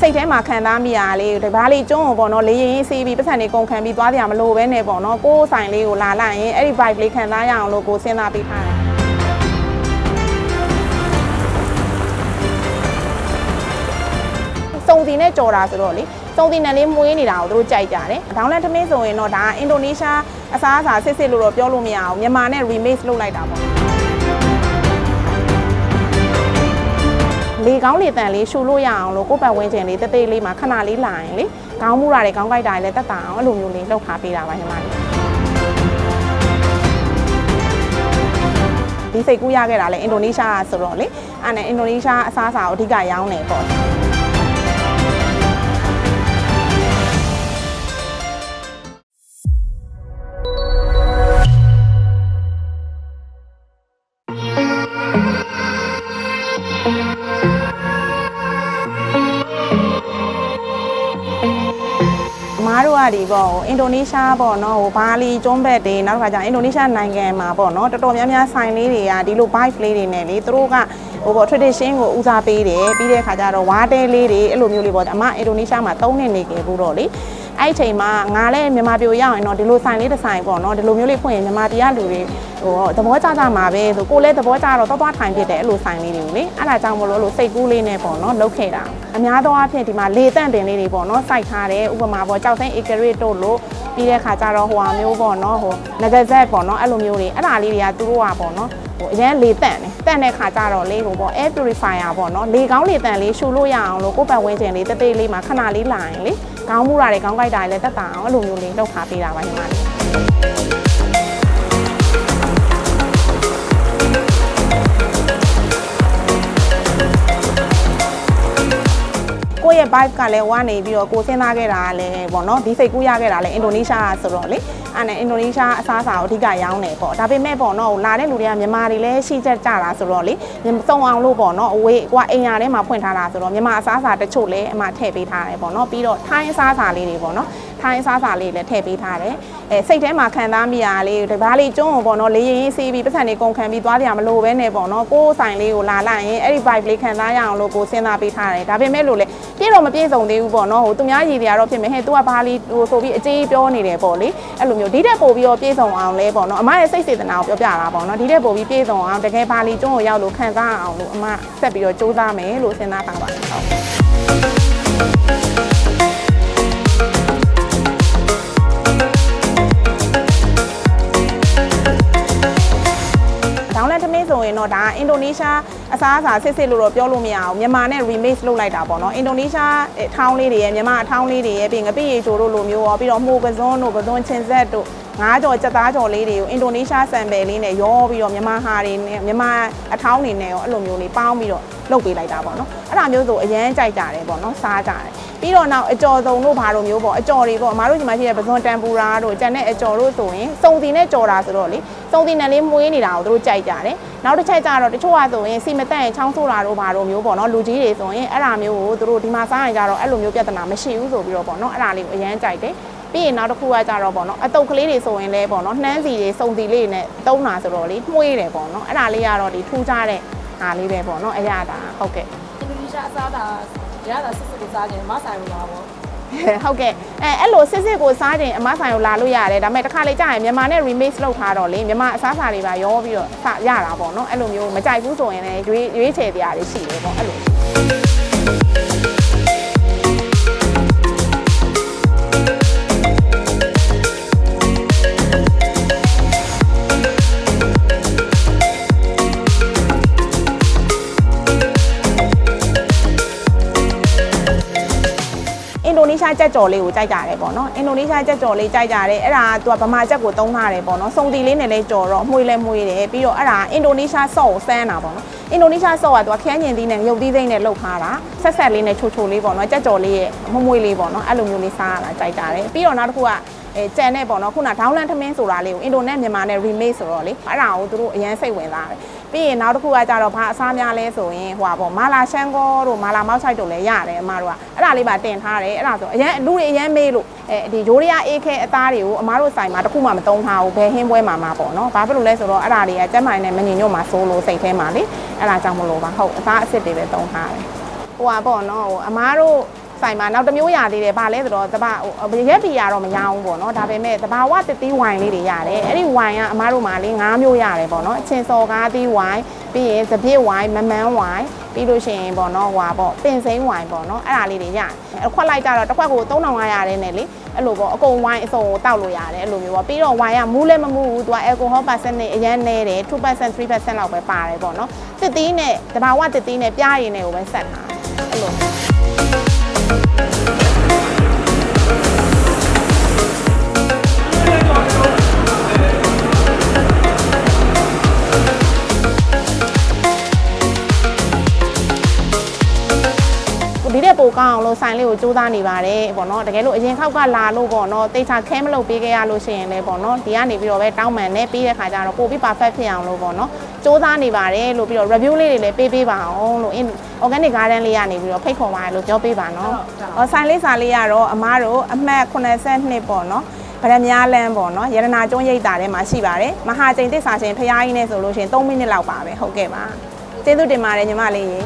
စိတ်ထဲမှာခံစားမိရလေးဒီဘားလေးကျွန်းကိုပေါ့နော်လေရင်ရင်စီးပြီးပတ်စံတွေကုန်ခံပြီးသွားကြမလို့ပဲနဲ့ပေါ့နော်ကိုယ်ဆိုင်လေးကိုလာလိုက်ရင်အဲ့ဒီ vibe လေးခံစားရအောင်လို့ကိုစဉ်းစားပေးထားတယ်စုံစီနဲ့ကြော်တာဆိုတော့လေစုံစီနဲ့လေးမွေးနေတာကိုသူတို့ကြိုက်ကြတယ်။ဒေါင်းလန်သမင်းဆိုရင်တော့ဒါအင်ဒိုနီးရှားအစားအစာစစ်စစ်လို့တော့ပြောလို့မရအောင်မြန်မာနဲ့ remix လုပ်လိုက်တာပေါ့။ လေကောင်းလေတန်လေးရှူလို့ရအောင်လို့ကိုယ့်ပတ်ဝန်းကျင်လေးတသေးလေးမှာခဏလေးလာရင်လေခေါင်းမူတာတွေခေါင်းကြိုက်တာတွေလည်းတက်တာအောင်အဲ့လိုမျိုးလေးလှုပ်ထားပေးတာပါညီမလေးဒီစိတ်ကူးရခဲ့တာလည်းအင်ဒိုနီးရှားဆိုတော့လေအဲ့နဲ့အင်ဒိုနီးရှားအစားအစာကိုအဓိကရောင်းနေပေါ့ တို့ကဒီပေါ့ဟိုအင်ဒိုနီးရှားပေါ့နော်ဟိုဘာလီကျွန်းဘက်တွေနောက်တစ်ခါကျအင်ဒိုနီးရှားနိုင်ငံမှာပေါ့နော်တော်တော်များများဆိုင်လေးတွေကဒီလို bike လေးတွေနဲ့လေသူတို့ကဟိုပေါ့ tradition ကိုဦးစားပေးတယ်ပြီးတဲ့အခါကျတော့ဝါတဲလေးတွေအဲ့လိုမျိုးလေးပေါ့အမအင်ဒိုနီးရှားမှာ၃နှစ်နေခဲ့ဘူးတော့လေ အဲ့ဒီအချိန်မှာငါလည်းမြန်မာပြည်ရောက်ရင်တော့ဒီလိုဆိုင်လေးတစ်ဆိုင်ပေါ့နော်ဒီလိုမျိုးလေးဖွင့်ရင်မြန်မာပြည်ကလူတွေဟိုသဘောကျကြမှာပဲဆိုကိုလည်းသဘောကျတော့တော့တော့ထိုင်ဖြစ်တယ်အဲ့လိုဆိုင်လေးတွေကိုလေအဲ့ဒါကြောင့်မလို့လို့စိတ်ကူးလေးနဲ့ပေါ့နော်လုပ်ခဲ့တာအများသောအားဖြင့်ဒီမှာလေတန့်တင်လေးတွေပေါ့နော်စိုက်ထားတယ်ဥပမာပေါ့ကြောက်သိန်းဧကရစ်တို့လို့ပြီးတဲ့ခါကျတော့ဟိုဟာမျိုးပေါ့နော်ဟိုငကဇက်ပေါ့နော်အဲ့လိုမျိုးတွေအဲ့ဒါလေးတွေကသူတို့ကပေါ့နော်ဟိုအရင်လေတန့်တယ်တန့်တဲ့ခါကျတော့လေဟိုပေါ့ air purifier ပေါ့နော်လေကောင်းလေတန့်လေးရှူလို့ရအောင်လို့ကိုယ့်ပတ်ဝန်းကျင်လေးတသေးလေးမှာခဏလေးလာရင်လေ ခေါင်းမူတာတွေခေါင်းကြိုက်တာတွေလည်းတက်တာအောင်အဲ့လိုမျိုးလေးလုပ်ထားပေးတာပါညီမလေး vibe ကလည်းဝါနေပြီးတော့ကိုယ်စဉ်းစားခဲ့တာကလည်းပေါ့နော်ဒီစိတ်ကူးရခဲ့တာလည်းအင်ဒိုနီးရှားဆိုတော့လေအဲ့နဲ့အင်ဒိုနီးရှားအစားအစာကိုအဓိကရောင်းနေပေါ့ဒါပေမဲ့ပေါ့နော်လာတဲ့လူတွေကမြန်မာတွေလည်းရှိချက်ကြတာဆိုတော့လေစုံအောင်လို့ပေါ့နော်အဝေးကွာအိမ်ယာထဲမှာဖွင့်ထားတာဆိုတော့မြန်မာအစားအစာတချို့လည်းအမှထည့်ပေးထားတယ်ပေါ့နော်ပြီးတော့ထိုင်းအစားအစာလေးတွေပေါ့နော် ထိုင်းအစားအစာလေးလည်းထည့်ပေးထားတယ်အဲစိတ်ထဲမှာခံစားမိရလေးဒီဘားလေးကျွန်းကိုပေါ့နော်လေရင်ရင်စီးပြီးပတ်စံတွေကုန်ခံပြီးသွားကြမလို့ပဲနဲ့ပေါ့နော်ကိုယ်ဆိုင်လေးကိုလာလိုက်ရင်အဲ့ဒီ vibe လေးခံစားရအောင်လို့ကိုစဉ်းစားပေးထားတယ်ဒါပေမဲ့လို့လေပြည့်တော့မပြည့်စုံသေးဘူးပေါ့နော်ဟိုသူများရည်တွေကတော့ဖြစ်မယ်ဟဲ့ तू ကဘာလီဟိုဆိုပြီးအကြေးပြောနေတယ်ပေါ့လေအဲ့လိုမျိုးဒီတက်ပို့ပြီးတော့ပြည့်စုံအောင်လဲပေါ့နော်အမရဲ့စိတ်စေတနာကိုပြောပြတာပေါ့နော်ဒီတက်ပို့ပြီးပြည့်စုံအောင်တကယ်ဘာလီကျွန်းကိုရောက်လို့ခံစားအောင်လို့အမဆက်ပြီးတော့စူးစမ်းမယ်လို့စဉ်းစားထားပါတယ်ဟုတ် သမင်းဆိုရင်တော့ဒါအင်ဒိုနီးရှားအစားအစာစစ်စစ်လို့တော့ပြောလို့မရအောင်မြန်မာနဲ့ remix လုပ်လိုက်တာပေါ့နော်အင်ဒိုနီးရှားအထောင်းလေးတွေရဲ့မြန်မာအထောင်းလေးတွေရဲ့ပြီးငပိရေချိုတို့လိုမျိုးရောပြီးတော့မှုကစွန်းတို့ကစွန်းချင်းဆက်တို့ငါးကြော်ကြက်သားကြော်လေးတွေကိုအင်ဒိုနီးရှားဆန်ပယ်လေးနဲ့ရောပြီးတော့မြန်မာဟာတွေနဲ့မြန်မာအထောင်းတွေနဲ့ရောအဲ့လိုမျိုးလေးပေါင်းပြီးတော့လုပ်ပေးလိုက်တာပေါ့နော်အဲ့ဒါမျိုးဆိုအရန်ကြိုက်ကြတယ်ပေါ့နော်စားကြတယ်ပြီးတော့နောက်အကြော်စုံတို့ဘာလိုမျိုးပေါ့အကြော်တွေပေါ့အမားတို့ညီမရှိတဲ့ပဇွန်တန်ပူရာတို့ကျန်တဲ့အကြော်တို့ဆိုရင်စုံစီနဲ့ကြော်တာဆိုတော့လေစုံစီနဲ့လေးမွေးနေတာကိုသူတို့ကြိုက်ကြတယ် နောက်တစ်ချက်ကျတော့တချို့ကဆိုရင်စီမတက်ရင်ချောင်းဆိုတာတို့ဘာတို့မျိုးပေါ့နော်လူကြီးတွေဆိုရင်အဲ့ဒါမျိုးကိုသူတို့ဒီမှာစားရင်ကြတော့အဲ့လိုမျိုးပြဿနာမရှိဘူးဆိုပြီးတော့ပေါ့နော်အဲ့ဒါလေးကိုအရန်ကြိုက်တယ်ပြီးရင်နောက်တစ်ခုကကြတော့ပေါ့နော်အတုပ်ကလေးတွေဆိုရင်လည်းပေါ့နော်နှမ်းစီတွေစုံစီလေးတွေနဲ့တုံးတာဆိုတော့လေမှုေးတယ်ပေါ့နော်အဲ့ဒါလေးကတော့ဒီထူးခြားတဲ့ဟာလေးပဲပေါ့နော်အရတာဟုတ်ကဲ့အင်ဒိုနီးရှားအစားအစာရတာစစ်စစ်ကိုစားကြတယ်မဆိုင်ဘူးလားပေါ့ ဟုတ်ကဲ့အဲအဲ့လိုစစ်စစ်ကိုစားခြင်းအမဆိုင်ကိုလာလို့ရတယ်ဒါပေမဲ့တစ်ခါလေကြာရင်မြန်မာနဲ့ remix လုပ်ထားတော့လေမြန်မာအစားအစာတွေပါရောပြီးတော့စရတာပေါ့နော်အဲ့လိုမျိုးမကြိုက်ဘူးဆိုရင်လည်းရွေးရွေးချယ်တရားတွေရှိတယ်ပေါ့အဲ့လို နီးရှားကြက်ကြော်လေးကိုကြိုက်ကြတယ်ပေါ့နော်အင်ဒိုနီးရှားကြက်ကြော်လေးကြိုက်ကြတယ်အဲ့ဒါကသူကဗမာကြက်ကိုသုံးထားတယ်ပေါ့နော်စုံတီလေးနဲ့လေးကြော်တော့မှုေးလဲမှုေးတယ်ပြီးတော့အဲ့ဒါအင်ဒိုနီးရှားဆော့ကိုစမ်းတာပေါ့နော်အင်ဒိုနီးရှားဆော့ကသူကခရမ်းညင်သီးနဲ့ရုပ်သီးစိမ့်နဲ့လုပ်ထားတာဆက်ဆက်လေးနဲ့ချိုချိုလေးပေါ့နော်ကြက်ကြော်လေးရဲ့မှုမွေးလေးပေါ့နော်အဲ့လိုမျိုးလေးစားရတာကြိုက်ကြတယ်ပြီးတော့နောက်တစ်ခုက အဲကြံနဲ့ပေါ့နော်ခုနဒေါင်းလန်ထမင်းဆိုတာလေးကိုအင်ဒိုနဲ့မြန်မာနဲ့ remake ဆိုတော့လေအဲ့ဒါကိုသူတို့အရန်စိတ်ဝင်စားတယ်ပြီးရင်နောက်တစ်ခုကကြတော့ဘာအစားများလဲဆိုရင်ဟိုပါပေါ့မာလာရှန်ကောတို့မာလာမောက်ဆိုင်တို့လည်းရတယ်အမတို့ကအဲ့ဒါလေးပါတင်ထားတယ်အဲ့ဒါဆိုအရန်လူတွေအရန်မေးလို့အဲဒီဂျိုးရီယာအေးခဲအသားတွေကိုအမတို့ဆိုင်မှာတစ်ခုမှမတုံးထားဘူးဘယ်ဟင်းပွဲမှာမှာပေါ့နော်ဘာဖြစ်လို့လဲဆိုတော့အဲ့ဒါတွေကကျက်မိုင်နဲ့မငင်ညွတ်မှာစိုးလို့စိတ်ထဲမှာလေအဲ့ဒါကြောင့်မလို့ပါဟုတ်အသားအစ်စ်တွေပဲတုံးထားတယ်ဟိုပါပေါ့နော်ဟိုအမားတို့ ဆိုင်မှာနောက်တစ်မျိုးရသေးတယ်ဗာလဲဆိုတော့တပါဟိုရက်ပီရတော့မရအောင်ပေါ့နော်ဒါပေမဲ့တဘာဝတတိဝိုင်လေးတွေရတယ်အဲ့ဒီဝိုင်ကအမားတို့မှာလေး၅မျိုးရတယ်ပေါ့နော်အချင်းစော်ကားသီးဝိုင်ပြီးရင်သပြည့်ဝိုင်မမန်းဝိုင်ပြီးလို့ရှိရင်ပေါ့နော်ဟွာပေါ့ပင်စိမ်းဝိုင်ပေါ့နော်အဲ့ဒါလေးတွေရတယ်အခွက်လိုက်ကြတော့တစ်ခွက်ကို3500ရတယ်နဲ့လေအဲ့လိုပေါ့အကုန်ဝိုင်အစုံကိုတောက်လို့ရတယ်အဲ့လိုမျိုးပေါ့ပြီးတော့ဝိုင်ကမူးလည်းမမူးဘူးသူက alcohol percent နဲ့အရန်နည်းတယ်2% 3%လောက်ပဲပါတယ်ပေါ့နော်တစ်သီးနဲ့တဘာဝတစ်သီးနဲ့ပြားရည်နဲ့ကိုပဲဆက်ထားအဲ့လို ပိုကောင်းအောင်လို့ဆိုင်လေးကိုစူးစမ်းနေပါတယ်ပေါ့နော်တကယ်လို့အရင်ခောက်ကလာလို့ပေါ့နော်တိတ်ချခဲမလုပ်ပေးခဲ့ရလို့ရှိရင်လည်းပေါ့နော်ဒီကနေပြီးတော့ပဲတောင်းပန်နဲ့ပြီးတဲ့ခါကျတော့ပိုပြီး perfect ဖြစ်အောင်လို့ပေါ့နော်စူးစမ်းနေပါတယ်လို့ပြီးတော့ review လေးတွေလည်းပေးပေးပါအောင်လို့ in organic garden လေးကနေပြီးတော့ဖိတ်ခေါ်ပါတယ်လို့ပြောပေးပါနော်ဟောဆိုင်လေးစာလေးကတော့အမားတို့အမှတ်82ပေါ့နော်ဗရမ ्या လန်းပေါ့နော်ရတနာကျွန်းရိပ်တာထဲမှာရှိပါတယ်မဟာကျိန်သစ္စာရှင်ဖျားကြီးနဲ့ဆိုလို့ရှိရင်3မိနစ်လောက်ပါပဲဟုတ်ကဲ့ပါကျေးဇူးတင်ပါတယ်ညီမလေးရေ